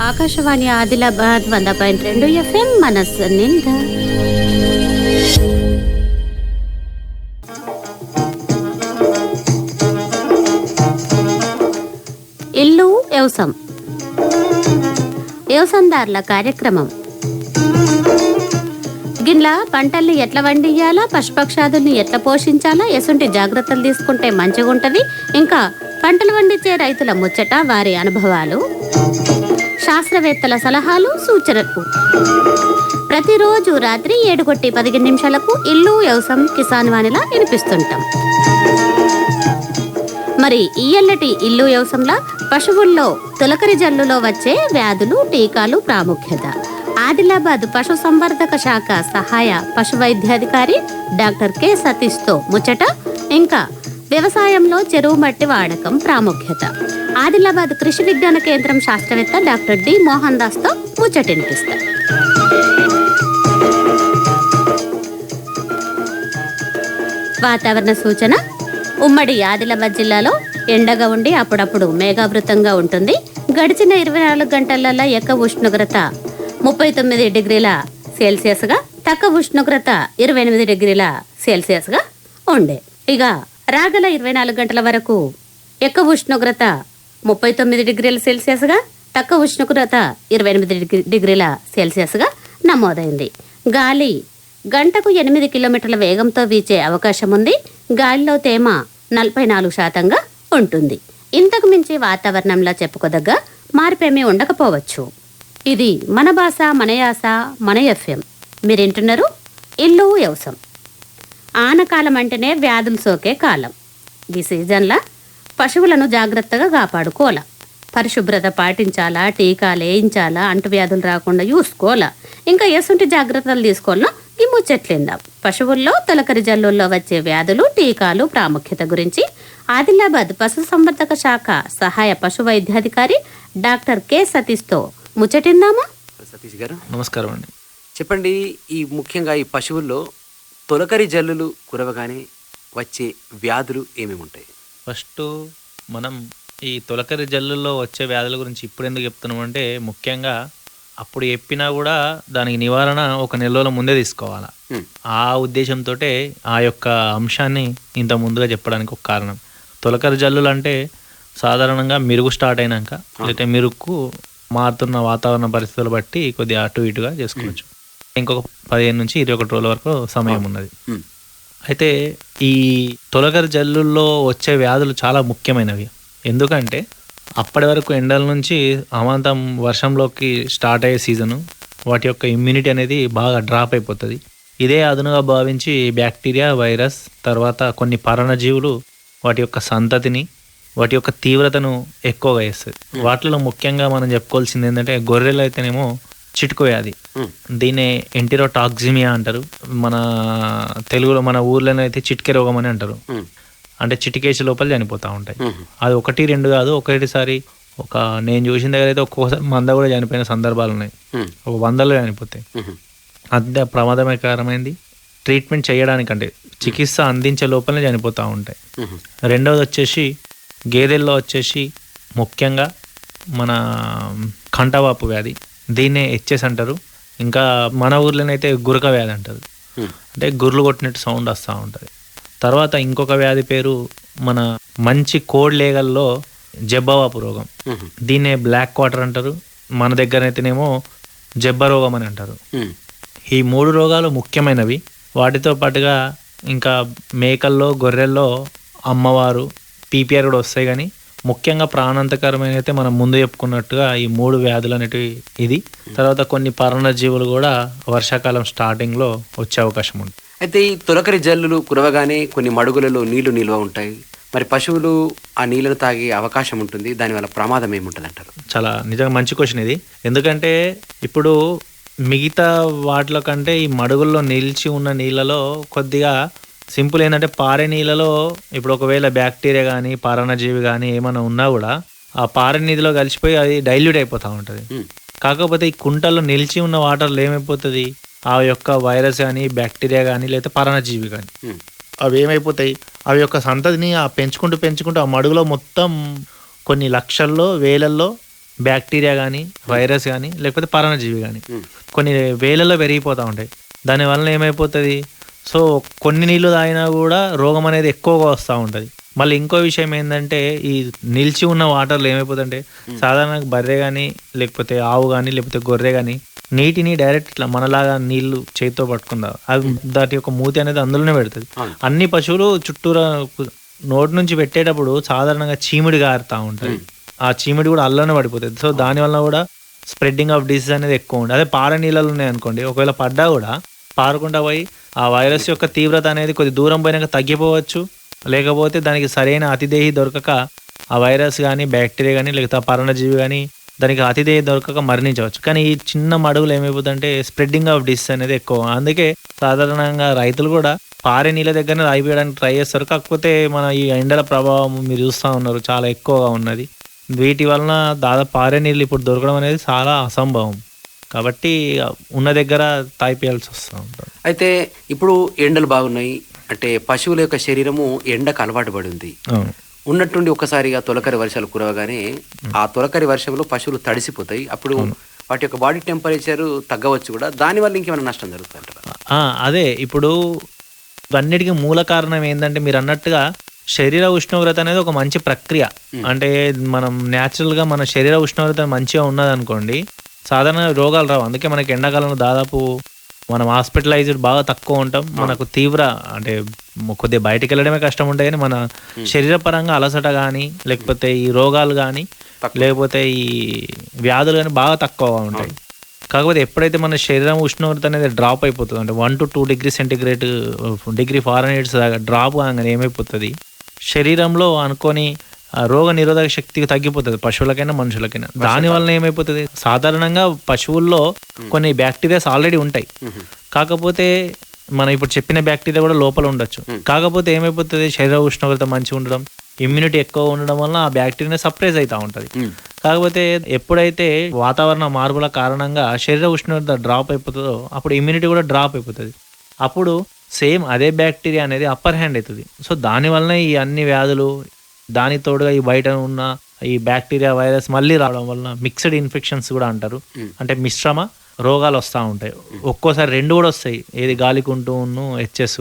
ఆకాశవాణి ఆదిలాబాద్ వంద పాయింట్ రెండు ఎఫ్ఎం మనస్సు నింద ఇల్లు వ్యవసాయం వ్యవసాయదారుల కార్యక్రమం. గిట్ల పంటల్ని ఎట్లా వండియాలా పశుపక్షాదుల్ని ఎట్లా పోషించాలా? ఎసుంటి జాగ్రత్తలు తీసుకుంటే మంచిగా ఇంకా పంటలు పండించే రైతుల ముచ్చట వారి అనుభవాలు. శాస్త్రవేత్తల సలహాలు సూచనలు. ప్రతిరోజు రాత్రి ఏడు కొట్టి పదిహేను నిమిషాలకు ఇల్లు వ్యవసాయం కిసాన్ వాణిలా వినిపిస్తుంటాం. మరి ఈయల్లటి ఇల్లు వ్యవసాయంలో పశువుల్లో తొలకరి జల్లులో వచ్చే వ్యాధులు టీకాలు ప్రాముఖ్యత. ఆదిలాబాద్ పశు సంవర్ధక శాఖ సహాయ పశు వైద్యాధికారి డాక్టర్ కె. సతీష్తో ముచ్చట ఇంకా వ్యవసాయంలో చెరువు మట్టి వాడకం ప్రాముఖ్యత. ఆదిలాబాద్ కృషి విజ్ఞాన కేంద్రం శాస్త్రవేత్త డాక్టర్ డి మోహన్ దాస్తో ముచ్చటినిపిస్తారు వాతావరణ సూచన? ఉమ్మడి ఆదిలాబాద్ జిల్లాలో ఎండగా ఉండి అప్పుడప్పుడు మేఘావృతంగా ఉంటుంది. గడిచిన ఇరవై నాలుగు గంటలలో ఎక్కువ ఉష్ణోగ్రత ముప్పై తొమ్మిది డిగ్రీల సెల్సియస్గా తక్కువ ఉష్ణోగ్రత ఇరవై ఎనిమిది డిగ్రీల సెల్సియస్గా ఉండే. ఇక రాగల ఇరవై నాలుగు గంటల వరకు ఎక్కువ ఉష్ణోగ్రత ముప్పై తొమ్మిది డిగ్రీల సెల్సియస్గా తక్కువ ఉష్ణోగ్రత ఇరవై ఎనిమిది డిగ్రీల సెల్సియస్గా నమోదైంది. గాలి గంటకు ఎనిమిది కిలోమీటర్ల వేగంతో వీచే అవకాశం ఉంది. గాలిలో తేమ నలభై నాలుగు శాతంగా ఉంటుంది. ఇంతకు మించి వాతావరణంలో చెప్పుకోదగ్గ మార్పేమీ ఉండకపోవచ్చు. ఇది మన భాష మన యాస మన ఎఫ్ఎం. మీరేంటున్నారు? ఇల్లు వ్యవసాయం ఆనకాలం అంటేనే వ్యాధులు సోకే కాలం. ఈ సీజన్లో పశువులను జాగ్రత్తగా కాపాడుకోవాలా. పరిశుభ్రత పాటించాలా టీకాలు వేయించాలా అంటువ్యాధులు రాకుండా చూసుకోవాలా. ఇంకా ఎసుంటి జాగ్రత్తలు తీసుకోవాలనో ఈ ముచ్చట్లిందాం. పశువుల్లో తొలకరి జల్లుల్లో వచ్చే వ్యాధులు టీకాలు ప్రాముఖ్యత గురించి ఆదిలాబాద్ పశు సంవర్ధక శాఖ సహాయ పశు వైద్యాధికారి డాక్టర్ కె సతీష్తో ముచ్చటిందామా? సతీష్ గారు. నమస్కారం అండి. చెప్పండి ఈ ముఖ్యంగా ఈ పశువుల్లో తొలకరి జల్లులు కురవగానే వచ్చే వ్యాధులు ఏమేమి ఉంటాయి ఫస్ట్ మనం ఈ తొలకరి జల్లుల్లో వచ్చే వ్యాధుల గురించి ఇప్పుడు ఎందుకు చెప్తున్నామంటే ముఖ్యంగా అప్పుడు చెప్పినా కూడా దానికి నివారణ ఒక నెల రోజుల ముందే తీసుకోవాలి. ఆ ఉద్దేశంతో ఆ యొక్క అంశాన్ని ఇంత ముందుగా చెప్పడానికి ఒక కారణం. తొలకరి జల్లులు అంటే సాధారణంగా మెరుగు స్టార్ట్ అయినాక లేకపోతే మెరుగుకు మారుతున్న వాతావరణ పరిస్థితులు బట్టి కొద్దిగా అటు ఇటుగా చేసుకోవచ్చు. ఇంకొక పదిహేను నుంచి ఇరవై ఒకటి రోజుల వరకు సమయం ఉన్నది. అయితే ఈ తొలకరి జల్లుల్లో వచ్చే వ్యాధులు చాలా ముఖ్యమైనవి. ఎందుకంటే అప్పటి వరకు ఎండల నుంచి అమాంతం వర్షంలోకి స్టార్ట్ అయ్యే సీజను వాటి యొక్క ఇమ్యూనిటీ అనేది బాగా డ్రాప్ అయిపోతుంది. ఇదే అదునుగా భావించి బ్యాక్టీరియా వైరస్ తర్వాత కొన్ని పరణజీవులు వాటి యొక్క సంతతిని వాటి యొక్క తీవ్రతను ఎక్కువగా వేస్తుంది వాటిలో ముఖ్యంగా మనం చెప్పుకోవాల్సింది ఏంటంటే గొర్రెలు అయితేనేమో చిటుకు వ్యాధి. దీన్నే ఎంటిరోటాక్సిమియా అంటారు మన తెలుగులో మన ఊర్లోనే అయితే చిటికె రోగం అని అంటారు. అంటే చిటికేసి లోపల చనిపోతూ ఉంటాయి. అది ఒకటి రెండు కాదు ఒకటిసారి ఒక నేను చూసిన దగ్గర అయితే ఒక్కోసారి మంద కూడా చనిపోయిన సందర్భాలు ఉన్నాయి. ఒక వందలో చనిపోతాయి. అంతే ప్రమాదకరమైంది ట్రీట్మెంట్ చేయడానికంటే చికిత్స అందించే లోపలనే చనిపోతూ ఉంటాయి. రెండవది వచ్చేసి గేదెల్లో వచ్చేసి ముఖ్యంగా మన కంటవాపు వ్యాధి దీన్నే హెచ్ఎస్ అంటారు ఇంకా మన ఊర్లోనైతే గురక వ్యాధి అంటారు. అంటే గుర్లు కొట్టినట్టు సౌండ్ వస్తూ ఉంటుంది తర్వాత ఇంకొక వ్యాధి పేరు మన మంచి కోడ్ లేగల్లో జబ్బవాపు రోగం. దీన్నే బ్లాక్ వాటర్ అంటారు మన దగ్గర అయితేనేమో జబ్బ రోగం అని అంటారు. ఈ మూడు రోగాలు ముఖ్యమైనవి వాటితో పాటుగా ఇంకా మేకల్లో గొర్రెల్లో అమ్మవారు పీపీఆర్ కూడా వస్తాయి కానీ ముఖ్యంగా ప్రాణాంతకరమైన అయితే మనం ముందు చెప్పుకున్నట్టుగా ఈ మూడు వ్యాధులు అనేటివి ఇది. తర్వాత కొన్ని పర్ణజీవులు కూడా వర్షాకాలం స్టార్టింగ్లో వచ్చే అవకాశం ఉంది. అయితే ఈ తొలకరి జల్లులు కురవగానే కొన్ని మడుగులలో నీళ్ళు నిల్వ ఉంటాయి. మరి పశువులు ఆ నీళ్ళను తాగే అవకాశం ఉంటుంది. దానివల్ల ప్రమాదం ఏముంటుంది అంటారు చాలా నిజంగా మంచి క్వశ్చన్ ఇది. ఎందుకంటే ఇప్పుడు మిగతా వాటిలో కంటే ఈ మడుగుల్లో నిలిచి ఉన్న నీళ్ళలో కొద్దిగా సింపుల్ ఏంటంటే పారే నీళ్ళలో ఇప్పుడు ఒకవేళ బ్యాక్టీరియా కానీ పారణజీవి కానీ ఏమైనా ఉన్నా కూడా ఆ పారే నీటిలో కలిసిపోయి అది డైల్యూట్ అయిపోతూ ఉంటుంది. కాకపోతే ఈ కుంటల్లో నిలిచి ఉన్న వాటర్లో ఏమైపోతుంది ఆ యొక్క వైరస్ కానీ బ్యాక్టీరియా కానీ లేదా పరాణజీవి కానీ. అవి ఏమైపోతాయి అవి యొక్క సంతతిని ఆ పెంచుకుంటూ పెంచుకుంటూ ఆ మడుగులో మొత్తం కొన్ని లక్షల్లో వేలల్లో బ్యాక్టీరియా కానీ వైరస్ కానీ లేకపోతే పరాణజీవి కానీ. కొన్ని వేలలో పెరిగిపోతూ ఉంటాయి దానివల్ల ఏమైపోతుంది సో కొన్ని నీళ్ళు తాగినా కూడా రోగం అనేది ఎక్కువగా వస్తూ ఉంటుంది. మళ్ళీ ఇంకో విషయం ఏంటంటే ఈ నిలిచి ఉన్న వాటర్లో ఏమైపోతుందంటే సాధారణంగా బర్రె కానీ లేకపోతే ఆవు కానీ లేకపోతే గొర్రె కానీ నీటిని డైరెక్ట్ ఇట్లా మనలాగా నీళ్ళు చేతితో పట్టుకుందా. అది దాటి యొక్క మూతి అనేది అందులోనే పెడుతుంది. అన్ని పశువులు చుట్టూరా నోటి నుంచి పెట్టేటప్పుడు సాధారణంగా చీమిడి గారుతూ ఉంటుంది. ఆ చీమిడి కూడా అల్లోనే పడిపోతుంది. సో దానివల్ల కూడా స్ప్రెడ్డింగ్ ఆఫ్ డిసీజ్ అనేది ఎక్కువ ఉంటుంది. అదే పార నీళ్ళలో ఉన్నాయి అనుకోండి ఒకవేళ పడ్డా కూడా పారకుండా పోయి ఆ వైరస్ యొక్క తీవ్రత అనేది కొద్ది దూరం పోయినాక తగ్గిపోవచ్చు. లేకపోతే దానికి సరైన అతిదేహి దొరకక ఆ వైరస్ కానీ బ్యాక్టీరియా కానీ లేకపోతే ఆ పరణజీవి కానీ దానికి అతిదేహి దొరకక మరణించవచ్చు. కానీ ఈ చిన్న మడుగులు ఏమైపోతుందంటే స్ప్రెడ్డింగ్ ఆఫ్ డిసీజ్ అనేది ఎక్కువ. అందుకే సాధారణంగా రైతులు కూడా పారే నీళ్ళ దగ్గరనే రాయిపోయడానికి ట్రై చేస్తారు. కాకపోతే మన ఈ ఎండల ప్రభావం మీరు చూస్తూ ఉన్నారు చాలా ఎక్కువగా ఉన్నది. వీటి వలన దాదాపు పారే నీళ్ళు ఇప్పుడు దొరకడం అనేది చాలా అసంభవం. కాబట్టి ఉన్న దగ్గర తాగిపోయాల్సి వస్తూ ఉంటుంది. అయితే ఇప్పుడు ఎండలు బాగున్నాయి. అంటే పశువుల యొక్క శరీరము ఎండకు అలవాటు పడి ఉంది. ఉన్నట్టుండి ఒక్కసారిగా తొలకరి వర్షాలు కురవగానే ఆ తొలకరి వర్షంలో పశువులు తడిసిపోతాయి. అప్పుడు వాటి యొక్క బాడీ టెంపరేచర్ తగ్గవచ్చు కూడా. దానివల్ల ఇంకేమైనా నష్టం జరుగుతుంటారా అదే. ఇప్పుడు ఇవన్నిటికీ మూల కారణం ఏంటంటే మీరు అన్నట్టుగా శరీర ఉష్ణోగ్రత అనేది ఒక మంచి ప్రక్రియ. అంటే మనం న్యాచురల్గా మన శరీర ఉష్ణోగ్రత మంచిగా ఉన్నదనుకోండి సాధారణ రోగాలు రావు. అందుకే మనకి ఎండాకాలంలో దాదాపు మనం హాస్పిటలైజ్డ్ బాగా తక్కువ ఉంటాం. మనకు తీవ్ర అంటే కొద్దిగా బయటికి వెళ్ళడమే కష్టం ఉంటాయి కానీ మన శరీర పరంగా అలసట కానీ లేకపోతే ఈ రోగాలు కానీ లేకపోతే ఈ వ్యాధులు కానీ బాగా తక్కువగా ఉంటాయి. కాకపోతే ఎప్పుడైతే మన శరీరం ఉష్ణోగ్రత అనేది డ్రాప్ అయిపోతుంది అంటే one to two degree centigrade degree fahrenheits దాకా డ్రాప్ కాగానే ఏమైపోతుంది? శరీరంలో అనుకొని రోగ నిరోధక శక్తి తగ్గిపోతుంది పశువులకైనా మనుషులకైనా. దాని వలన ఏమైపోతుంది? సాధారణంగా పశువుల్లో కొన్ని బ్యాక్టీరియాస్ ఆల్రెడీ ఉంటాయి. కాకపోతే మనం ఇప్పుడు చెప్పిన బ్యాక్టీరియా కూడా లోపల ఉండొచ్చు. కాకపోతే ఏమైపోతుంది? శరీర ఉష్ణోగ్రత మంచిగా ఉండడం ఇమ్యూనిటీ ఎక్కువ ఉండడం వల్ల ఆ బ్యాక్టీరియా సప్రెస్ అవుతూ ఉంటుంది. కాకపోతే ఎప్పుడైతే వాతావరణ మార్పుల కారణంగా శరీర ఉష్ణోగ్రత డ్రాప్ అయిపోతుందో అప్పుడు ఇమ్యూనిటీ కూడా డ్రాప్ అయిపోతుంది. అప్పుడు సేమ్ అదే బ్యాక్టీరియా అనేది అప్పర్ హ్యాండ్ అవుతుంది. సో దాని వలన ఈ అన్ని వ్యాధులు దాని తోడుగా ఈ బయట ఉన్న ఈ బ్యాక్టీరియా వైరస్ మళ్ళీ రావడం వలన మిక్స్డ్ ఇన్ఫెక్షన్స్ కూడా అంటారు. అంటే మిశ్రమ రోగాలు వస్తూ ఉంటాయి. ఒక్కోసారి రెండు కూడా వస్తాయి. ఏది గాలికుంటూ హెచ్ఎస్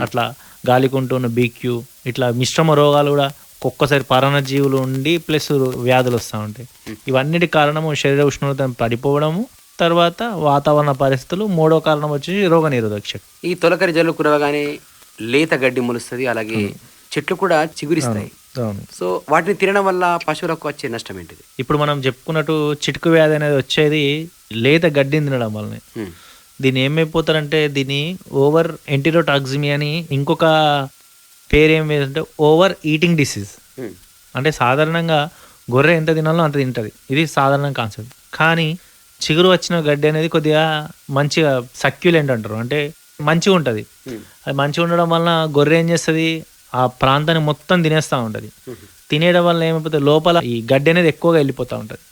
అట్లా గాలికుంటూ బీక్యూ ఇట్లా మిశ్రమ రోగాలు కూడా ఒక్కొక్కసారి పరాన్నజీవులు ఉండి ప్లస్ వ్యాధులు వస్తూ ఉంటాయి. ఇవన్నిటి కారణము శరీర ఉష్ణోగ్రత పడిపోవడము తర్వాత వాతావరణ పరిస్థితులు మూడో కారణం వచ్చేసి రోగ నిరోధక శక్తి ఈ తొలకరి జల్లు కురవగానే లేత గడ్డి మొలుస్తుంది అలాగే చెట్లు కూడా చిగురిస్తాయి. సో వాటిని తినడం వల్ల పశువులకు వచ్చే నష్టం ఏంటిది? ఇప్పుడు మనం చెప్పుకున్నట్టు చిటుకు వ్యాధి అనేది వచ్చేది లేత గడ్డిని తినడం వల్లనే. దీన్ని ఏమైపోతారంటే దీన్ని ఓవర్ ఎంటిరోటాక్సిమి అని ఇంకొక పేరు ఏమిటంటే ఓవర్ ఈటింగ్ డిసీజ్. అంటే సాధారణంగా గొర్రె ఎంత తినాలో అంత తింటది. ఇది సాధారణ కాన్సెప్ట్. కానీ చిగురు వచ్చిన గడ్డి అనేది కొద్దిగా మంచిగా సక్యులెంట్ అంటారు. అంటే మంచిగా ఉంటుంది అది మంచిగా ఉండడం వలన గొర్రె ఏం చేస్తుంది? ఆ ప్రాంతాన్ని మొత్తం తినేస్తూ ఉంటుంది. తినేయడం వల్ల ఏమైపోతుంది లోపల ఈ గడ్డి అనేది ఎక్కువగా వెళ్ళిపోతూ ఉంటుంది.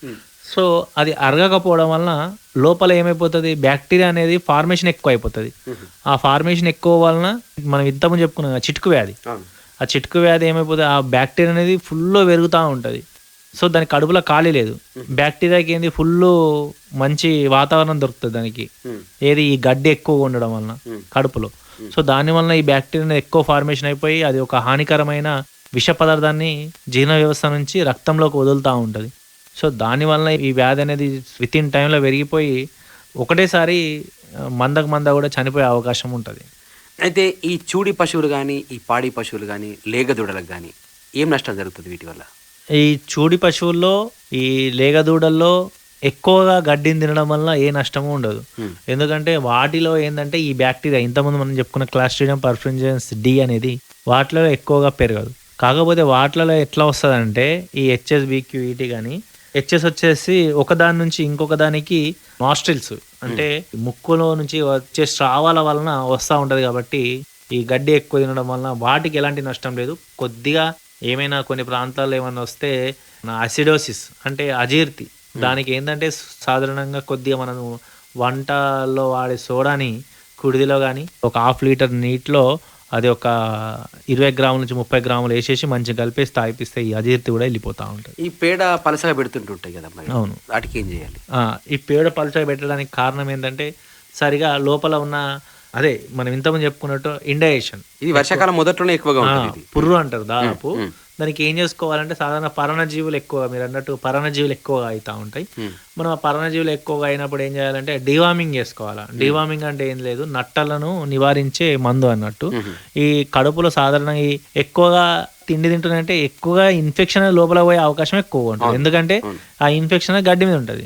సో అది అరగకపోవడం వలన లోపల ఏమైపోతుంది? బ్యాక్టీరియా అనేది ఫార్మేషన్ ఎక్కువ అయిపోతుంది ఆ ఫార్మేషన్ ఎక్కువ వలన మనం ఇంతకుముందు చెప్పుకున్నాం చిటుకు వ్యాధి. ఆ చిటుకు వ్యాధి ఏమైపోతుంది ఆ బ్యాక్టీరియా అనేది ఫుల్ పెరుగుతూ ఉంటుంది. సో దాని కడుపులో ఖాళీ లేదు. బ్యాక్టీరియాకి ఏంది? ఫుల్ మంచి వాతావరణం దొరుకుతుంది దానికి. ఏది? ఈ గడ్డి ఎక్కువగా ఉండడం వలన కడుపులో. సో దాని వలన ఈ బ్యాక్టీరియా ఎక్కువ ఫార్మేషన్ అయిపోయి అది ఒక హానికరమైన విష పదార్థాన్ని జీర్ణ వ్యవస్థ నుంచి రక్తంలోకి వదులుతూ ఉంటుంది. సో దాని వలన ఈ వ్యాధి అనేది విత్ ఇన్ టైంలో పెరిగిపోయి ఒకటేసారి మందకు మంద కూడా చనిపోయే అవకాశం ఉంటుంది. అయితే ఈ చూడి పశువులు కానీ ఈ పాడి పశువులు కానీ లేగదూడలకు కానీ ఏం నష్టం జరుగుతుంది వీటి వల్ల? ఈ చూడి పశువుల్లో ఈ లేగదూడల్లో ఎక్కువగా గడ్డిని తినడం వల్ల ఏ నష్టము ఉండదు. Hmm. ఎందుకంటే వాటిలో ఏంటంటే ఈ బ్యాక్టీరియా ఇంతకుముందు మనం చెప్పుకున్న క్లాస్ట్రీడియం పర్ఫ్యూజన్స్ డి అనేది వాటిలో ఎక్కువగా పెరగదు. కాకపోతే వాటిలలో ఎట్లా వస్తుందంటే ఈ హెచ్ఎస్బిక్యూఈటీ కానీ హెచ్ఎస్ వచ్చేసి ఒకదాని నుంచి ఇంకొక దానికి నాస్ట్రిల్స్ అంటే ముక్కులో నుంచి వచ్చే స్రావాల వలన వస్తూ ఉంటుంది కాబట్టి ఈ గడ్డి ఎక్కువ తినడం వలన వాటికి ఎలాంటి నష్టం లేదు. కొద్దిగా ఏమైనా కొన్ని ప్రాంతాల్లో ఏమైనా వస్తే అసిడోసిస్ అంటే అజీర్తి దానికి ఏంటంటే సాధారణంగా కొద్దిగా మనము వంటల్లో వాడే సోడాని కుడిదిలో కానీ ఒక హాఫ్ లీటర్ నీటిలో అది ఒక ఇరవై గ్రాముల నుంచి ముప్పై గ్రాములు వేసేసి మంచిగా కలిపేసి తాగిపిస్తే ఈ అజీర్తి కూడా వెళ్ళిపోతూ ఉంటుంది. ఈ పేడ పలసగా పెడుతుంటుంటాయి కదా అవును. వాటికి ఏం చేయాలి? ఈ పేడ పలుచగా పెట్టడానికి కారణం ఏంటంటే సరిగా లోపల ఉన్న అదే మనం ఇంతకుముందు చెప్పుకున్నట్టు ఇండైజేషన్ ఇది వర్షాకాలం మొదట్లోనే ఎక్కువగా పుర్రు అంటారు దాదాపు. దానికి ఏం చేసుకోవాలంటే సాధారణ పరణజీవులు ఎక్కువ మీరు అన్నట్టు పరణజీవులు ఎక్కువగా అవుతూ ఉంటాయి. మనం ఆ పరణజీవులు ఎక్కువగా అయినప్పుడు ఏం చేయాలంటే డివార్మింగ్ చేసుకోవాలా. డివార్మింగ్ అంటే ఏం లేదు నట్టలను నివారించే మందు అన్నట్టు. ఈ కడుపులో సాధారణంగా ఎక్కువగా తిండి తింటున్నాయంటే ఎక్కువగా ఇన్ఫెక్షన్ లోపల పోయే అవకాశం ఎక్కువ ఉంటుంది. ఎందుకంటే ఆ ఇన్ఫెక్షన్ గడ్డి మీద ఉంటుంది.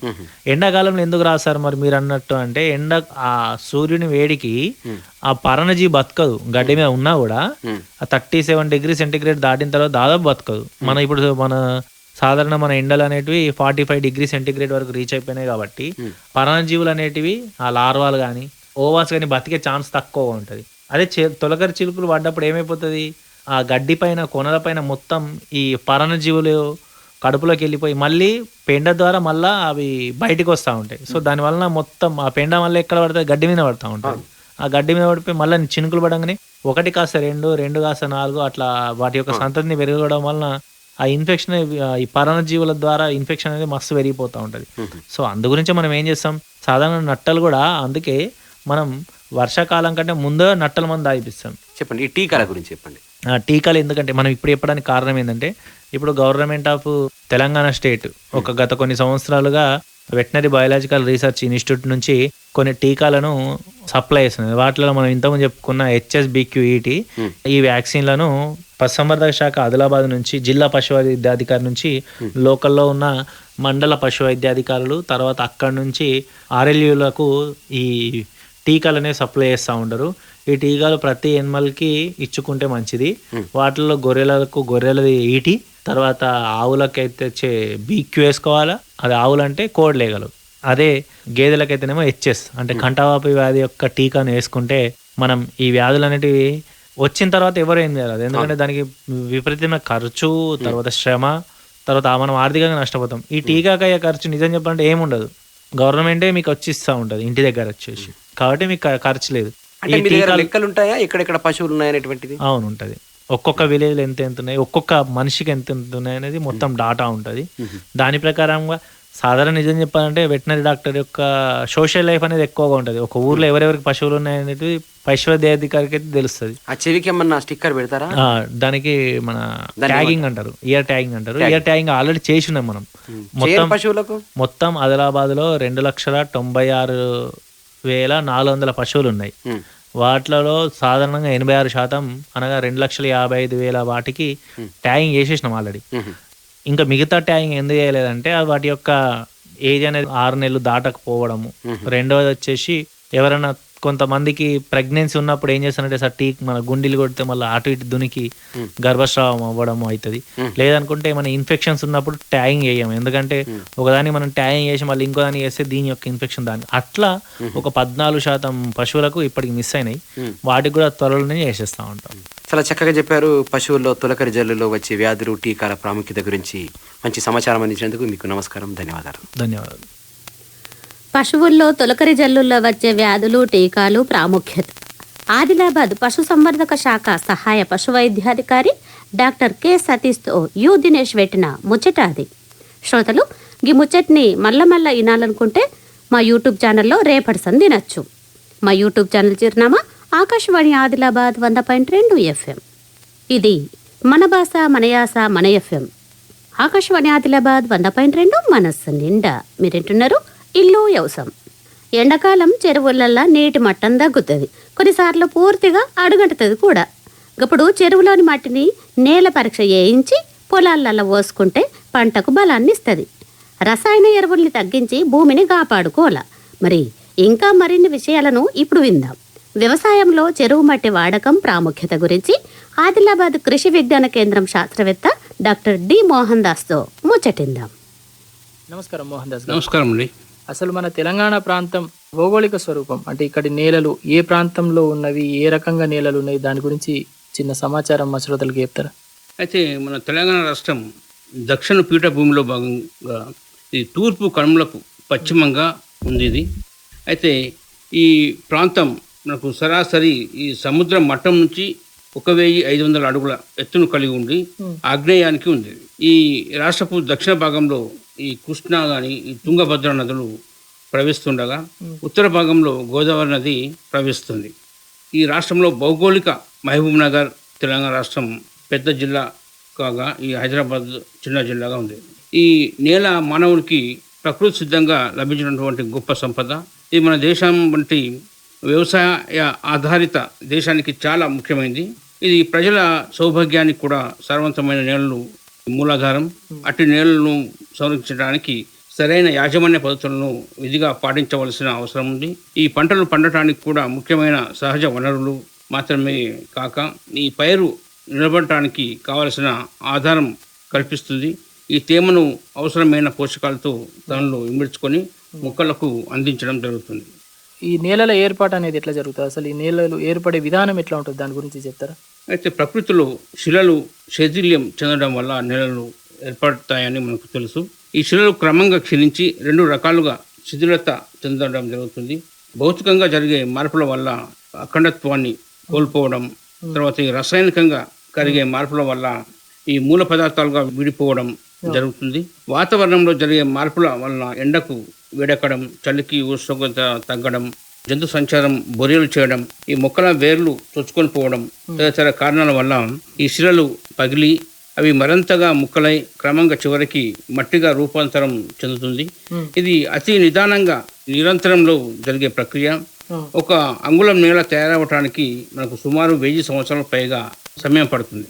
ఎండాకాలంలో ఎందుకు రాదు సార్ మరి మీరు అన్నట్టు అంటే ఎండ ఆ సూర్యుని వేడికి ఆ పరణజీ బతకదు. గడ్డి మీద ఉన్నా కూడా ఆ థర్టీ సెవెన్ డిగ్రీ సెంటిగ్రేడ్ దాటిన తర్వాత దాదాపు బతకదు. మన ఇప్పుడు మన సాధారణ మన ఎండలు అనేటివి ఫార్టీ ఫైవ్ డిగ్రీ సెంటిగ్రేడ్ వరకు రీచ్ అయిపోయినాయి కాబట్టి పరాణజీవులు అనేటివి ఆ లార్వాలు కానీ ఓవాస్ కానీ బతికే ఛాన్స్ తక్కువ ఉంటుంది. అదే తొలకరి చిలుకలు పడ్డప్పుడు ఏమైపోతుంది? ఆ గడ్డి పైన కొనల పైన మొత్తం ఈ పరాణజీవులు కడుపులోకి వెళ్ళిపోయి మళ్ళీ పెండ ద్వారా మళ్ళా అవి బయటకు వస్తూ ఉంటాయి. సో దాని వలన మొత్తం ఆ పెండ మళ్ళీ ఎక్కడ పడుతుంది గడ్డి మీద పడుతూ ఉంటుంది ఆ. గడ్డి మీద పడిపోయి మళ్ళీ చినుకులు పడంగానే ఒకటి కాస్త రెండు రెండు కాస్త నాలుగు అట్లా వాటి యొక్క సంతతిని పెరగడం వలన ఆ ఇన్ఫెక్షన్ ఈ పరాణజీవుల ద్వారా ఇన్ఫెక్షన్ అనేది మస్తు పెరిగిపోతూ ఉంటుంది. సో అందు గురించి మనం ఏం చేస్తాం? సాధారణ నట్టలు కూడా అందుకే మనం వర్షాకాలం కంటే ముందే నట్టల మంది తాగిపిస్తాం. చెప్పండి ఈ టీకాల గురించి చెప్పండి. టీకాలు ఎందుకంటే మనం ఇప్పుడు చెప్పడానికి కారణం ఏంటంటే ఇప్పుడు గవర్నమెంట్ ఆఫ్ తెలంగాణ స్టేట్ ఒక గత కొన్ని సంవత్సరాలుగా వెటనరీ బయాలజికల్ రీసెర్చ్ ఇన్స్టిట్యూట్ నుంచి కొన్ని టీకాలను సప్లై చేస్తుంది వాటిలో మనం ఇంతకుముందు చెప్పుకున్న హెచ్ఎస్బిక్యూఈటి ఈ వ్యాక్సిన్లను పశుసంవర్ధక శాఖ ఆదిలాబాద్ నుంచి జిల్లా పశు వైద్యాధికారి నుంచి లోకల్లో ఉన్న మండల పశు వైద్యాధికారులు తర్వాత అక్కడి నుంచి ఆర్ఎల్యూలకు ఈ టీకాలు అనేవి సప్లై చేస్తూ ఉంటారు ఈ టీకాలు ప్రతి ఎనిమల్కి ఇచ్చుకుంటే మంచిది. వాటిల్లో గొర్రెలకు గొర్రెలది ఈటి తర్వాత ఆవులకి అయితే వచ్చే బీక్యూ వేసుకోవాలా? అది ఆవులంటే కోడ్లేగలు అదే గేదెలకైతేనేమో హెచ్ఎస్. అంటే కంటవాపి వ్యాధి యొక్క టీకాను వేసుకుంటే మనం ఈ వ్యాధులు అనేటివి వచ్చిన తర్వాత ఎవరు ఏం చేయాలి? ఎందుకంటే దానికి విపరీతమైన ఖర్చు తర్వాత శ్రమ తర్వాత మనం ఆర్థికంగా నష్టపోతాం. ఈ టీకాకి అయ్యే ఖర్చు నిజం చెప్పాలంటే ఏముండదు. గవర్నమెంటే మీకు వచ్చి ఇస్తూ ఉంటుంది ఇంటి దగ్గర వచ్చేసి. కాబట్టి మీకు ఖర్చు లేదు. అంటే మీ దగ్గర లెక్కలు ఉంటాయా ఎక్కడెక్కడ పశువులు ఉన్నాయనేటువంటిది అవును ఉంటుంది. ఒక్కొక్క విలేజ్ ఎంత ఎంత ఉన్నాయి ఒక్కొక్క మనిషికి ఎంత ఎంత ఉన్నాయి అనేది మొత్తం డాటా ఉంటుంది. దాని ప్రకారంగా సాధారణ నిజం చెప్పాలంటే వెటనరీ డాక్టర్ యొక్క సోషల్ లైఫ్ అనేది ఎక్కువగా ఉంటుంది. ఒక ఊర్లో ఎవరెవరికి పశువులు ఉన్నాయనేది పశువైద్యాధికారికి అయితే తెలుస్తుంది. ఆ చెవికి ఏమన్నా స్టిక్కర్ పెడతారా? దానికి మన ట్యాగింగ్ అంటారు ఇయర్ ట్యాగింగ్ అంటారు. ఇయర్ ట్యాగింగ్ ఆల్రెడీ చేసి ఉన్నాం మనం మొత్తం పశువులకు? మొత్తం ఆదిలాబాద్లో రెండు లక్షల తొంభై ఆరు వేల నాలుగు వందల పశువులు ఉన్నాయి ఉమ్. వాటిలలో సాధారణంగా ఎనభై ఆరు శాతం అనగా రెండు లక్షల యాభై ఐదు వేల వాటికి ట్యాగింగ్ చేసేసినాం ఆల్రెడీ. ఇంకా మిగతా ట్యాగింగ్ ఎందుకు చేయలేదంటే వాటి యొక్క ఏజ్ అనేది ఆరు నెలలు దాటకపోవడము. రెండవది వచ్చేసి ఎవరైనా కొంతమందికి ప్రెగ్నెన్సీ ఉన్నప్పుడు ఏం చేస్తారంటే సార్ టీ మన గుండెలు కొడితే మళ్ళీ అటు ఇటు దునికి గర్భస్రావం అవ్వడం అవుతుంది. లేదనుకుంటే మన ఇన్ఫెక్షన్స్ ఉన్నప్పుడు ట్యాగింగ్ చేయం. ఎందుకంటే ఒకదాన్ని మనం ట్యాగింగ్ చేసి మళ్ళీ ఇంకో దాన్ని చేస్తే దీని యొక్క ఇన్ఫెక్షన్ దాని. అట్లా ఒక పద్నాలుగు శాతం పశువులకు ఇప్పటికి మిస్ అయినాయి. వాటికి కూడా త్వరలోనే చేసేస్తా ఉంటాం. చాలా చక్కగా చెప్పారు. పశువుల్లో తొలకరి జల్లులో వచ్చే వ్యాధులు టీకాల ప్రాముఖ్యత గురించి మంచి సమాచారం అందించినందుకు మీకు నమస్కారం ధన్యవాదాలు. ధన్యవాదాలు. పశువుల్లో తొలకరి జల్లుల్లో వచ్చే వ్యాధులు టీకాలు ప్రాముఖ్యత. ఆదిలాబాద్ పశు సంవర్ధక శాఖ సహాయ పశు వైద్యాధికారి డాక్టర్ కె సతీష్తో యు దినేష్ పెట్టిన ముచ్చట అది శ్రోతలు ఈ ముచ్చట్ని మల్ల మల్ల వినాలనుకుంటే మా యూట్యూబ్ ఛానల్లో రేపటి సంది తినచ్చు మా యూట్యూబ్ ఛానల్ చిరునామా ఆకాశవాణి ఆదిలాబాద్ వంద పాయింట్ రెండు ఎఫ్ఎం. ఇది మన భాష మన యాస మన ఎఫ్ఎం. ఆకాశవాణి ఆదిలాబాద్ వంద పాయింట్ రెండు మనస్సు నిండా. మీరేంటున్నారు? ఇల్లు వ్యవసాయం ఎండాకాలం చెరువులల్లా నీటి మట్టం తగ్గుతుంది. కొన్నిసార్లు పూర్తిగా అడుగంటుతుంది కూడా. ఇప్పుడు చెరువులోని మట్టిని నేల పరీక్ష చేయించి పొలాలల్లో పోసుకుంటే పంటకు బలాన్ని ఇస్తుంది రసాయన ఎరువుల్ని తగ్గించి భూమిని కాపాడుకోవాల. మరి ఇంకా మరిన్ని విషయాలను ఇప్పుడు విందాం. వ్యవసాయంలో చెరువు మట్టి వాడకం ప్రాముఖ్యత గురించి ఆదిలాబాద్ కృషి విజ్ఞాన కేంద్రం శాస్త్రవేత్త డాక్టర్ డి మోహన్ దాస్తో ముచ్చటిందాం నమస్కారం మోహన్ దాస్ గారు. నమస్కారం అండి. అసలు మన తెలంగాణ ప్రాంతం భౌగోళిక స్వరూపం. అంటే ఇక్కడి నేలలు ఏ ప్రాంతంలో ఉన్నవి ఏ రకంగా నేలలు ఉన్నాయి దాని గురించి చిన్న సమాచారం మా శ్రోతలకు చెప్తారా? అయితే మన తెలంగాణ రాష్ట్రం దక్షిణ పీఠభూమిలో భాగంగా ఈ తూర్పు కనుమలకు పశ్చిమంగా ఉంది ఇది. అయితే ఈ ప్రాంతం మనకు సరాసరి ఈ సముద్ర మట్టం నుంచి ఒక వెయ్యి ఐదు వందల అడుగుల ఎత్తును కలిగి ఉండి ఆగ్నేయానికి ఉంది. ఈ రాష్ట్రపు దక్షిణ భాగంలో ఈ కృష్ణా గాని ఈ తుంగభద్ర నదులు ప్రవహిస్తుండగా ఉత్తర భాగంలో గోదావరి నది ప్రవహిస్తుంది. ఈ రాష్ట్రంలో భౌగోళిక మహబూబ్ నగర్ తెలంగాణ రాష్ట్రం పెద్ద జిల్లా కాగా ఈ హైదరాబాద్ చిన్న జిల్లాగా ఉంది. ఈ నేల మానవునికి ప్రకృతి సిద్ధంగా లభించినటువంటి గొప్ప సంపద. ఇది మన దేశం వంటి వ్యవసాయ ఆధారిత దేశానికి చాలా ముఖ్యమైనది ఇది ప్రజల సౌభాగ్యానికి కూడా సారవంతమైన నేలలు మూలాధారం అట్టి నేలలను సంరక్షించడానికి సరైన యాజమాన్య పద్ధతులను విధిగా పాటించవలసిన అవసరం ఉంది. ఈ పంటలు పండటానికి కూడా ముఖ్యమైన సహజ వనరులు మాత్రమే కాక ఈ పైరు నిలబడటానికి కావలసిన ఆధారం కల్పిస్తుంది. ఈ తేమను అవసరమైన పోషకాలతో తనలో ఇమిడ్చుకొని మొక్కలకు అందించడం జరుగుతుంది. ఈ నేలల ఏర్పాటు అనేది ఎట్లా జరుగుతుంది? అసలు ఈ నేలలు ఏర్పడే విధానం ఎట్లా ఉంటుంది? దాని గురించి చెప్తారా? అయితే ప్రకృతిలో శిలలు శైథిల్యం చెందడం వల్ల నేలలు ఏర్పడతాయని మనకు తెలుసు. ఈ శిలలు క్రమంగా క్షీణించి రెండు రకాలుగా శిథిలత చెందడం జరుగుతుంది. భౌతికంగా జరిగే మార్పుల వల్ల అఖండత్వాన్ని కోల్పోవడం తర్వాత ఈ రసాయనికంగా కలిగే మార్పుల వల్ల ఈ మూల పదార్థాలుగా విడిపోవడం జరుగుతుంది. వాతావరణంలో జరిగే మార్పుల వలన ఎండకు వేడెక్కడం చలికి ఉష్ణోగ్రత తగ్గడం జంతు సంచారం బొరియలు చేయడం ఈ మొక్కల వేర్లు చొచ్చుకొని పోవడం తదితర కారణాల వల్ల ఈ శిలలు పగిలి అవి మరింతగా ముక్కలై క్రమంగా చివరికి మట్టిగా రూపాంతరం చెందుతుంది. ఇది అతి నిదానంగా నిరంతరంలో జరిగే ప్రక్రియ. ఒక అంగుళం నేల తయారవటానికి మనకు సుమారు వెయ్యి సంవత్సరాల పైగా సమయం పడుతుంది.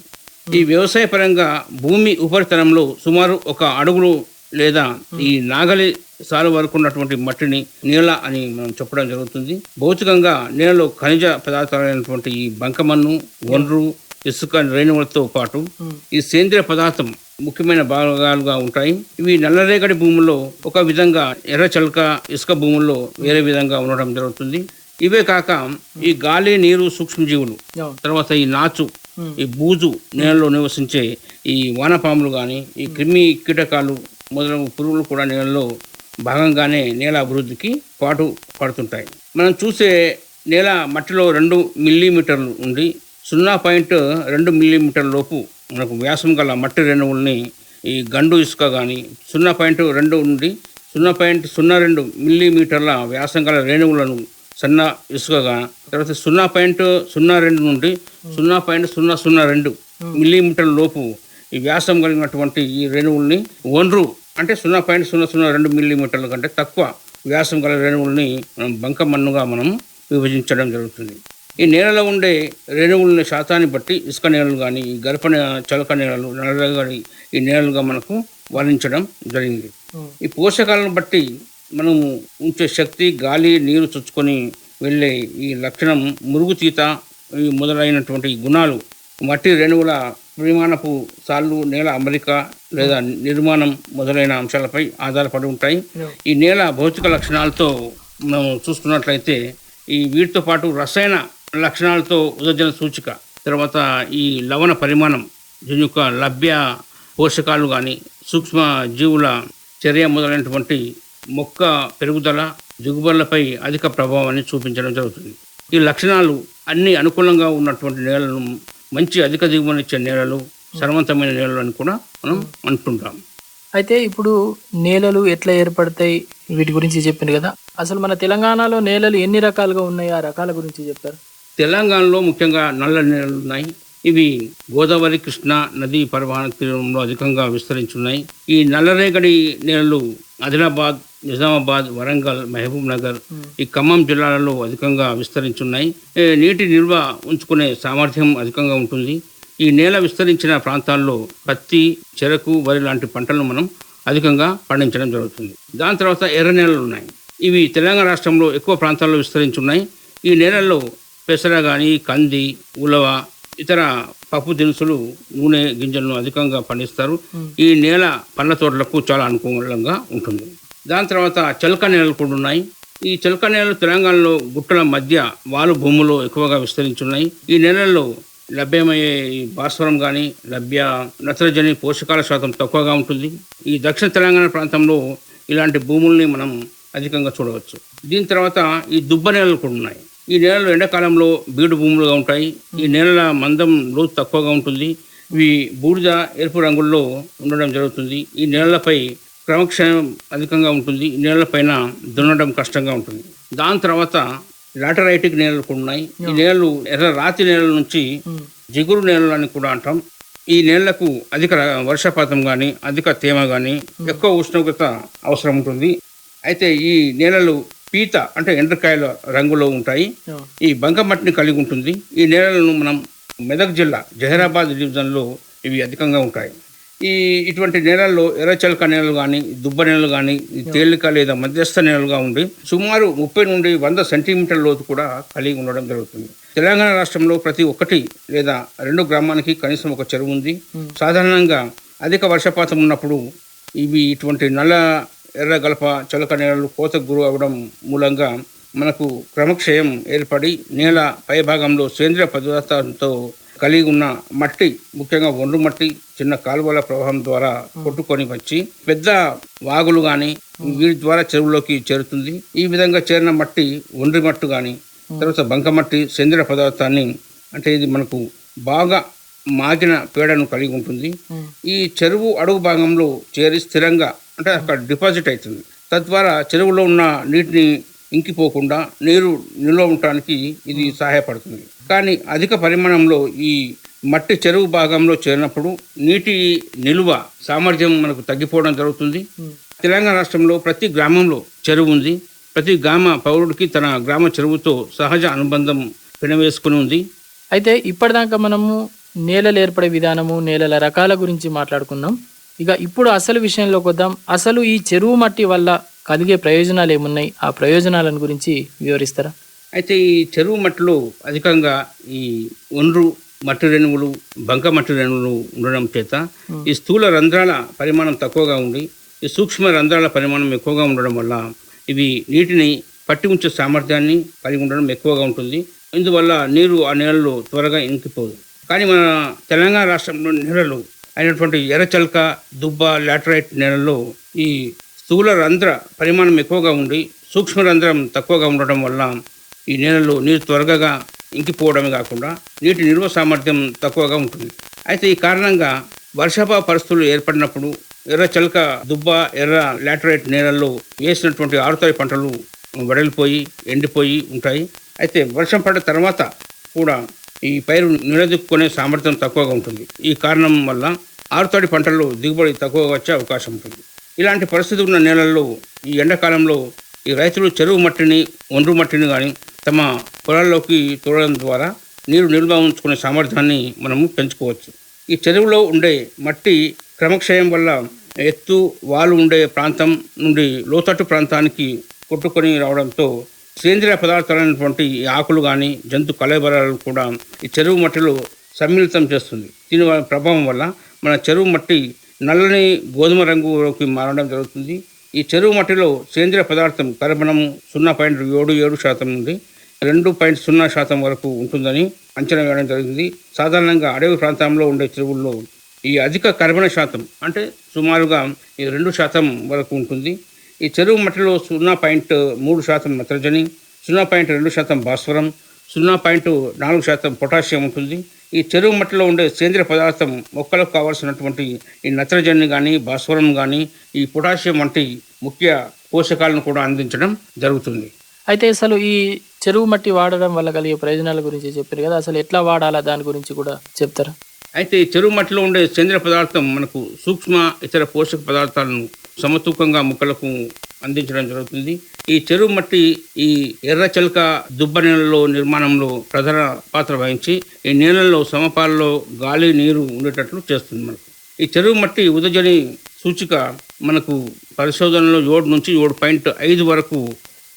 ఈ వ్యవసాయ పరంగా భూమి ఉపరితలంలో సుమారు ఒక అడుగులు లేదా ఈ నాగలి సాలు వరకు ఉన్నటువంటి మట్టిని నేల అని మనం చెప్పడం జరుగుతుంది. భౌతికంగా నేలలో ఖనిజ పదార్థాలైనటువంటి ఈ బంకమన్ను ఒండ్రు ఇసుక రేణువులతో పాటు ఈ సేంద్రియ పదార్థం ముఖ్యమైన భాగాలుగా ఉంటాయి. ఇవి నల్లరేగడి భూముల్లో ఒక విధంగా ఎర్ర చలక ఇసుక భూముల్లో వేరే విధంగా ఉండడం జరుగుతుంది. ఇవే కాక ఈ గాలి నీరు సూక్ష్మజీవులు. తర్వాత ఈ నాచు ఈ బూజు నేలలో నివసించే ఈ వానపాములు కానీ ఈ క్రిమి కీటకాలు మొదలగు పురుగులు కూడా నేలలో భాగంగానే నేల అభివృద్ధికి పాటు పడుతుంటాయి. మనం చూసే నేల మట్టిలో రెండు మిల్లీమీటర్లు ఉండి సున్నా పాయింట్ రెండు మిల్లీమీటర్ల లోపు మనకు వ్యాసం గల మట్టి రేణువుల్ని ఈ గండు ఇసుక కానీ సున్నా పాయింట్ రెండు నుండి సున్నా పాయింట్ సున్నా రెండు మిల్లీమీటర్ల వ్యాసం గల రేణువులను సన్న ఇసుకగా తర్వాత సున్నా పాయింట్ సున్నా రెండు నుండి సున్నా పాయింట్ సున్నా సున్నా రెండు మిల్లీమీటర్ల లోపు ఈ వ్యాసం కలిగినటువంటి ఈ రేణువుల్ని ఒండ్రు అంటే సున్నా పాయింట్ సున్నా సున్నా రెండు మిల్లీమీటర్ల కంటే తక్కువ వ్యాసం గల రేణువుల్ని మనం బంకమన్నుగా మనం విభజించడం జరుగుతుంది. ఈ నేలలో ఉండే రేణువుల శాతాన్ని బట్టి ఇసుక నేలలు కానీ ఈ గర్భ నే- చలక నేలలు నల్లగడి ఈ నేలలుగా మనకు వర్ణించడం జరిగింది. ఈ పోషకాలను బట్టి మనము ఉంచే శక్తి గాలి నీరు చొచ్చుకొని వెళ్ళే ఈ లక్షణం మురుగుతీత ఈ మొదలైనటువంటి గుణాలు మట్టి రేణువుల పరిమాణపు సాళ్ళు నేల అమరిక లేదా నిర్మాణం మొదలైన అంశాలపై ఆధారపడి ఉంటాయి. ఈ నేల భౌతిక లక్షణాలతో మనం చూసుకున్నట్లయితే ఈ వీటితో పాటు రసాయన లక్షణాలతో ఉదజన సూచిక తర్వాత ఈ లవణ పరిమాణం దీని యొక్క లభ్య పోషకాలు కానీ సూక్ష్మ జీవుల చర్య మొదలైనటువంటి మొక్క పెరుగుదల దిగుబడులపై అధిక ప్రభావాన్ని చూపించడం జరుగుతుంది. ఈ లక్షణాలు అన్ని అనుకూలంగా ఉన్నటువంటి నేలలను మంచి అధిక దిగుబడినిచ్చే నేలలు సర్వంతమైన నేలలు అని కూడా మనం అంటుంటాం. అయితే ఇప్పుడు నేలలు ఎట్లా ఏర్పడతాయి? వీటి గురించి చెప్పింది కదా. అసలు మన తెలంగాణలో నేలలు ఎన్ని రకాలుగా ఉన్నాయి? ఆ రకాల గురించి చెప్తారు తెలంగాణలో ముఖ్యంగా నల్ల నేలలు ఉన్నాయి. ఇవి గోదావరి కృష్ణ నదీ పరివాహన తీరంలో అధికంగా విస్తరించున్నాయి ఈ నల్లరేగడి నేలలు ఆదిలాబాద్ నిజామాబాద్ వరంగల్ మహబూబ్ నగర్ ఈ ఖమ్మం జిల్లాలలో అధికంగా విస్తరించున్నాయి. నీటి నిల్వ ఉంచుకునే సామర్థ్యం అధికంగా ఉంటుంది. ఈ నేల విస్తరించిన ప్రాంతాల్లో పత్తి చెరకు వరి లాంటి పంటలను మనం అధికంగా పండించడం జరుగుతుంది. దాని తర్వాత ఎర్ర నేలలు ఉన్నాయి. ఇవి తెలంగాణ రాష్ట్రంలో ఎక్కువ ప్రాంతాల్లో విస్తరించున్నాయి. ఈ నేలల్లో పెసర కానీ కంది ఉలవ ఇతర పప్పు దినుసులు నూనె గింజలను అధికంగా పండిస్తారు. ఈ నేల పండ్ల తోటలకు చాలా అనుకూలంగా ఉంటుంది. దాని తర్వాత చిలక నేలలు కూడా ఉన్నాయి. ఈ చిలక నేలలు తెలంగాణలో గుట్టల మధ్య వాలు భూములు ఎక్కువగా విస్తరించున్నాయి. ఈ నేలల్లో లభ్యమయ్యే ఈ భాస్వరం కానీ లభ్య నత్రజని పోషకాల శాతం తక్కువగా ఉంటుంది. ఈ దక్షిణ తెలంగాణ ప్రాంతంలో ఇలాంటి భూముల్ని మనం అధికంగా చూడవచ్చు. దీని తర్వాత ఈ దుబ్బ నేలలు కూడా ఉన్నాయి. ఈ నేలలు ఎండాకాలంలో బీడు భూములుగా ఉంటాయి. ఈ నేలల మందం లోతు తక్కువగా ఉంటుంది. ఇవి బూడిద ఎరుపు రంగుల్లో ఉండడం జరుగుతుంది. ఈ నేలలపై క్రమక్షయం అధికంగా ఉంటుంది. ఈ నేలలపైన దున్నడం కష్టంగా ఉంటుంది. దాని తర్వాత లాటరైటిక్ నేలలు కూడా ఉన్నాయి. ఈ నేలలు ఎర్ర రాతి నేలల నుంచి జిగురు నేలలు అని కూడా అంటాం. ఈ నేలలకు అధిక వర్షపాతం కానీ అధిక తేమ కానీ ఎక్కువ ఉష్ణోగ్రత అవసరం ఉంటుంది. అయితే ఈ నేలలు పీత అంటే ఎండ్రకాయల రంగులో ఉంటాయి. ఈ బంకమట్టిని కలిగి ఉంటుంది. ఈ నేలలను మనం మెదక్ జిల్లా జహీరాబాద్ డివిజన్లో ఇవి అధికంగా ఉంటాయి. ఈ ఇటువంటి నేలల్లో ఎర్రచలక నేలలు కానీ దుబ్బ నేలలు కానీ తేలిక లేదా మధ్యస్థ నేలలుగా ఉండి సుమారు ముప్పై నుండి వంద సెంటీమీటర్ల లోతు కూడా కలిగి ఉండడం జరుగుతుంది. తెలంగాణ రాష్ట్రంలో ప్రతి ఒక్కటి లేదా రెండు గ్రామానికి కనీసం ఒక చెరువు ఉంది. సాధారణంగా అధిక వర్షపాతం ఉన్నప్పుడు ఇవి ఇటువంటి నల్ల ఎర్ర గలప చలక నేలలు కోతకు గురి అవ్వడం మూలంగా మనకు క్రమక్షయం ఏర్పడి నేల పైభాగంలో సేంద్రియ పదార్థాలతో కలిగి ఉన్న మట్టి ముఖ్యంగా ఒండ్రు మట్టి చిన్న కాలువల ప్రవాహం ద్వారా కొట్టుకొని వచ్చి పెద్ద వాగులు కానీ వీటి ద్వారా చెరువులోకి చేరుతుంది. ఈ విధంగా చేరిన మట్టి ఒండ్రి మట్టు కానీ తర్వాత బంకమట్టి సేంద్రియ పదార్థాన్ని అంటే ఇది మనకు బాగా మాగిన పేడను కలిగి ఉంటుంది. ఈ చెరువు అడుగు భాగంలో చేరి స్థిరంగా అంటే అక్కడ డిపాజిట్ అవుతుంది. తద్వారా చెరువులో ఉన్న నీటిని ఇంకిపోకుండా నీరు నిల్వ ఉండటానికి ఇది సహాయపడుతుంది. కానీ అధిక పరిమాణంలో ఈ మట్టి చెరువు భాగంలో చేరినప్పుడు నీటి నిల్వ సామర్థ్యం మనకు తగ్గిపోవడం జరుగుతుంది. తెలంగాణ రాష్ట్రంలో ప్రతి గ్రామంలో చెరువు ఉంది. ప్రతి గ్రామ పౌరుడికి తన గ్రామ చెరువుతో సహజ అనుబంధం పెనవేసుకుని ఉంది. అయితే ఇప్పటిదాకా మనము నేలలు ఏర్పడే విధానము నేలల రకాల గురించి మాట్లాడుకున్నాం. ఇక ఇప్పుడు అసలు విషయంలోకి వద్దాం. అసలు ఈ చెరువు మట్టి వల్ల కలిగే ప్రయోజనాలు ఏమున్నాయి? ఆ ప్రయోజనాలను గురించి వివరిస్తారా? అయితే ఈ చెరువు మట్టిలో అధికంగా ఈ ఒండ్రు మట్టి రేణువులు బంక మట్టి రేణువులు ఉండడం చేత ఈ స్థూల రంధ్రాల పరిమాణం తక్కువగా ఉండి ఈ సూక్ష్మ రంధ్రాల పరిమాణం ఎక్కువగా ఉండడం వల్ల ఇవి నీటిని పట్టి ఉంచే సామర్థ్యాన్ని కలిగి ఉండడం ఎక్కువగా ఉంటుంది. ఇందువల్ల నీరు ఆ నేలలో త్వరగా ఇంకిపోదు. కానీ మన తెలంగాణ రాష్ట్రంలో నేలలు అయినటువంటి ఎర్రచల్క దుబ్బ లాటరైట్ నేలల్లో ఈ స్థూల రంధ్ర పరిమాణం ఎక్కువగా ఉండి సూక్ష్మ రంధ్రం తక్కువగా ఉండటం వల్ల ఈ నేలలో నీరు త్వరగా ఇంకిపోవడమే కాకుండా నీటి నిల్వ సామర్థ్యం తక్కువగా ఉంటుంది. అయితే ఈ కారణంగా వర్షాభావ పరిస్థితులు ఏర్పడినప్పుడు ఎర్ర చలక దుబ్బ ఎర్ర లాటరైట్ నేలల్లో వేసినటువంటి ఆరుతాయి పంటలు వడలిపోయి ఎండిపోయి ఉంటాయి. అయితే వర్షం పడ్డ తర్వాత కూడా ఈ పైరు నిలదొక్కునే సామర్థ్యం తక్కువగా ఉంటుంది. ఈ కారణం వల్ల ఆరుతాడి పంటల్లో దిగుబడి తక్కువగా వచ్చే అవకాశం ఉంటుంది. ఇలాంటి పరిస్థితి ఉన్న నేలల్లో ఈ ఎండాకాలంలో ఈ రైతులు చెరువు మట్టిని ఒండ్రు మట్టిని కానీ తమ పొలాల్లోకి తోడడం ద్వారా నీరు నిల్వ ఉంచుకునే సామర్థ్యాన్ని మనము పెంచుకోవచ్చు. ఈ చెరువులో ఉండే మట్టి క్రమక్షయం వల్ల ఎత్తు వాలు ఉండే ప్రాంతం నుండి లోతట్టు ప్రాంతానికి కొట్టుకొని రావడంతో సేంద్రియ పదార్థాలైనటువంటి ఆకులు కానీ జంతు కలయబరాలను కూడా ఈ చెరువు మట్టిలో సమ్మిళితం చేస్తుంది. దీని ప్రభావం వల్ల మన చెరువు మట్టి నల్లని గోధుమ రంగులోకి మారడం జరుగుతుంది. ఈ చెరువు మట్టిలో సేంద్రియ పదార్థం కర్బనం సున్నా పాయింట్ ఏడు ఏడు శాతం నుండి రెండు పాయింట్ సున్నా శాతం వరకు ఉంటుందని అంచనా వేయడం జరిగింది. సాధారణంగా అడవి ప్రాంతంలో ఉండే చెరువుల్లో ఈ అధిక కర్బన శాతం అంటే సుమారుగా ఈ రెండు శాతం వరకు ఉంటుంది. ఈ చెరువు మట్టిలో సున్నా పాయింట్ మూడు శాతం నత్రజని సున్నా పాయింట్ రెండు శాతం భాస్వరం సున్నా పాయింట్ నాలుగు శాతం పొటాషియం ఉంటుంది. ఈ చెరువు మట్టిలో ఉండే సేంద్రియ పదార్థం మొక్కలకు కావాల్సినటువంటి ఈ నత్రజని కానీ భాస్వరం కానీ ఈ పొటాషియం వంటి ముఖ్య పోషకాలను కూడా అందించడం జరుగుతుంది. అయితే అసలు ఈ చెరువు మట్టి వాడడం వల్ల కలిగే ప్రయోజనాల గురించి చెప్పారు కదా అసలు ఎట్లా వాడాలా దాని గురించి కూడా చెప్తారా? అయితే ఈ చెరువు మట్టిలో ఉండే సేంద్రియ పదార్థం మనకు సూక్ష్మ ఇతర పోషక పదార్థాలను సమతూకంగా మొక్కలకు అందించడం జరుగుతుంది. ఈ చెరువు మట్టి ఈ ఎర్ర చెలక దుబ్బ నేలలో నిర్మాణంలో ప్రధాన పాత్ర వహించి ఈ నేలల్లో సమపాలలో గాలి నీరు ఉండేటట్లు చేస్తుంది మనకు. ఈ చెరువు మట్టి ఉదజని సూచిక మనకు పరిశోధనలో ఏడు నుంచి ఏడు పాయింట్ ఐదు వరకు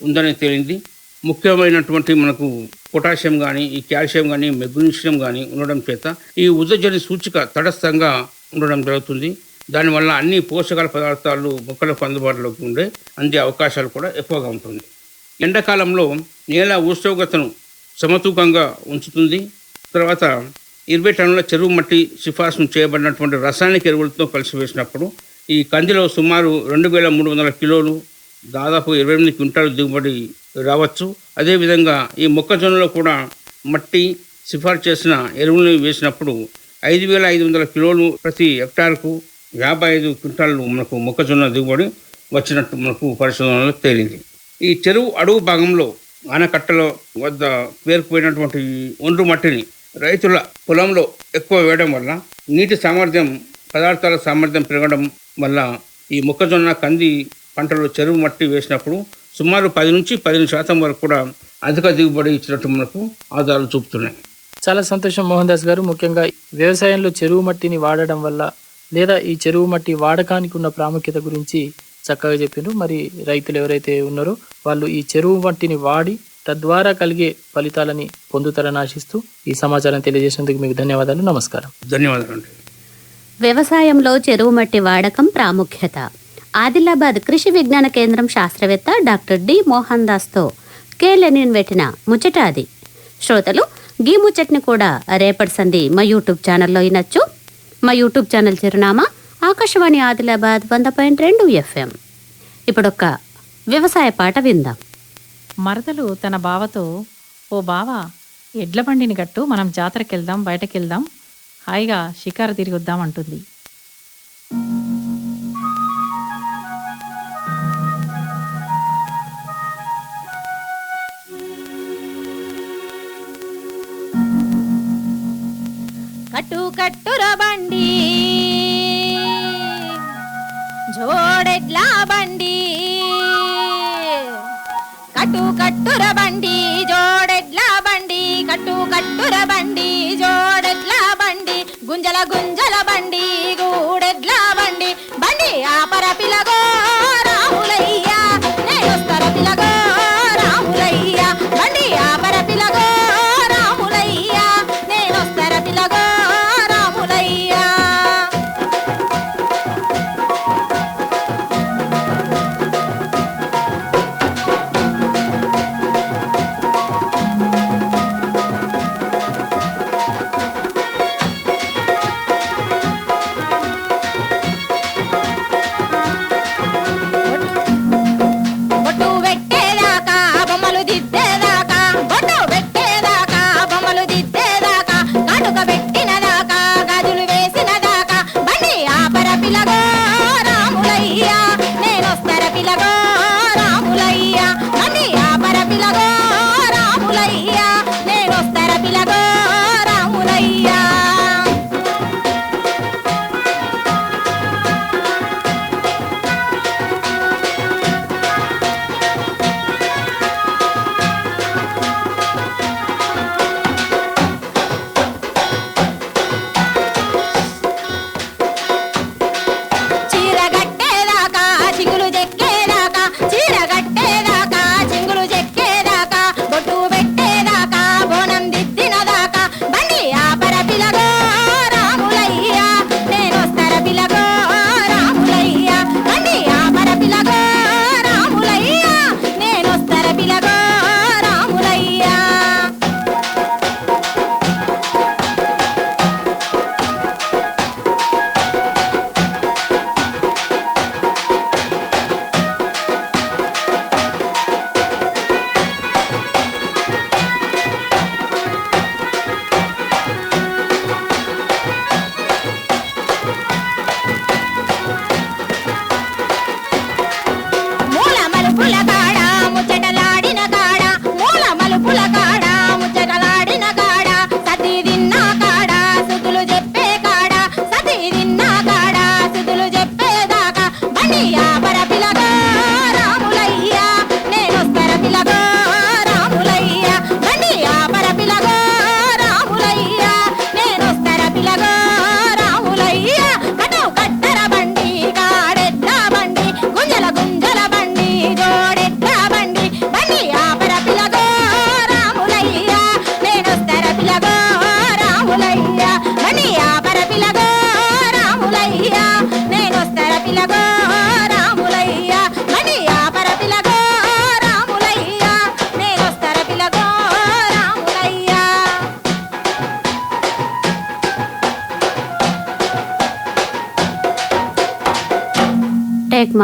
ఉందని తేలింది. ముఖ్యమైనటువంటి మనకు పొటాషియం కానీ ఈ కాల్షియం కానీ మెగ్నీషియం కానీ ఉండడం చేత ఈ ఉదజని సూచిక తటస్థంగా ఉండడం జరుగుతుంది. దానివల్ల అన్ని పోషకాల పదార్థాలు మొక్కలకు అందుబాటులోకి ఉండే అందే అవకాశాలు కూడా ఎక్కువగా ఉంటుంది. ఎండాకాలంలో నేల ఉష్ణోగ్రతను సమతూకంగా ఉంచుతుంది. తర్వాత ఇరవై టన్నుల చెరువు మట్టి సిఫార్సు చేయబడినటువంటి రసాయనిక ఎరువులతో కలిసి వేసినప్పుడు ఈ కందిలో సుమారు రెండు వేల మూడు వందల కిలోలు దాదాపు ఇరవై ఎనిమిది క్వింటాలు దిగుబడి రావచ్చు. అదేవిధంగా ఈ మొక్కజొన్నలో కూడా మట్టి సిఫార్సు చేసిన ఎరువులను వేసినప్పుడు ఐదు వేల ఐదు వందల కిలోలు ప్రతి హెక్టార్కు యాభై ఐదు క్వింటాలు మనకు మొక్కజొన్న దిగుబడి వచ్చినట్టు మనకు పరిశోధనలో తేలింది. ఈ చెరువు అడుగు భాగంలో ఆనకట్టల వద్ద పేరుకుపోయినటువంటి ఒండ్రు మట్టిని రైతుల పొలంలో ఎక్కువ వేయడం వల్ల నీటి సామర్థ్యం పదార్థాల సామర్థ్యం పెరగడం వల్ల ఈ మొక్కజొన్న కంది పంటలో చెరువు మట్టి వేసినప్పుడు సుమారు పది నుంచి పదిహేను శాతం వరకు కూడా అధిక దిగుబడి ఇచ్చినట్టు మనకు ఆధారాలు చూపుతున్నాయి. చాలా సంతోషం మోహన్ దాస్ గారు. ముఖ్యంగా వ్యవసాయంలో చెరువు మట్టిని వాడడం వల్ల లేదా ఈ చెరువు మట్టి వాడకానికి ఉన్న ప్రాముఖ్యత గురించి చక్కగా చెప్పిండ్రు. మరి రైతులు ఎవరైతే ఉన్నారో వాళ్ళు ఈ చెరువు మట్టిని వాడి తద్వారా కలిగే ఫలితాలని పొందుతారని ఆశిస్తూ ఈ సమాచారం తెలియజేసినందుకు మీకు ధన్యవాదాలు. నమస్కారం. ధన్యవాదాలు వ్యవసాయంలో చెరువు మట్టి వాడకం ప్రాముఖ్యత. ఆదిలాబాద్ కృషి విజ్ఞాన కేంద్రం శాస్త్రవేత్త డాక్టర్ డి మోహన్ దాస్తో కె లెనిన్ పెట్టిన ముచ్చట అది. శ్రోతలు గీ ముచ్చట్ని కూడా రేపటి సంధి మా యూట్యూబ్ ఛానల్లో వినొచ్చు. మా యూట్యూబ్ ఛానల్ చిరునామా ఆకాశవాణి ఆదిలాబాద్ వంద పాయింట్ రెండు ఎఫ్ఎం. ఇప్పుడొక వ్యవసాయ పాట విందాం. మరదలు తన బావతో ఓ బావ ఎడ్ల బండిని కట్టు మనం జాతరకి వెళ్దాం బయటకు వెళ్దాం హాయిగా షికారు తిరిగి వద్దాం అంటుంది. కట్టు కట్టుర బండి బండి. కట్టు కట్టుర బండి జోడెడ్ల బండి కట్టు కట్టుర బండి జోడ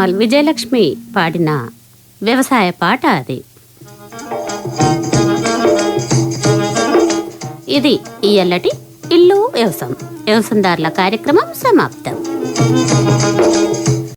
టేక్మాల్ విజయలక్ష్మి పాడిన వ్యవసాయ పాట అది. ఇది ఈ ఇల్లు వ్యవసాయం వ్యవసాయదారుల కార్యక్రమం సమాప్తం.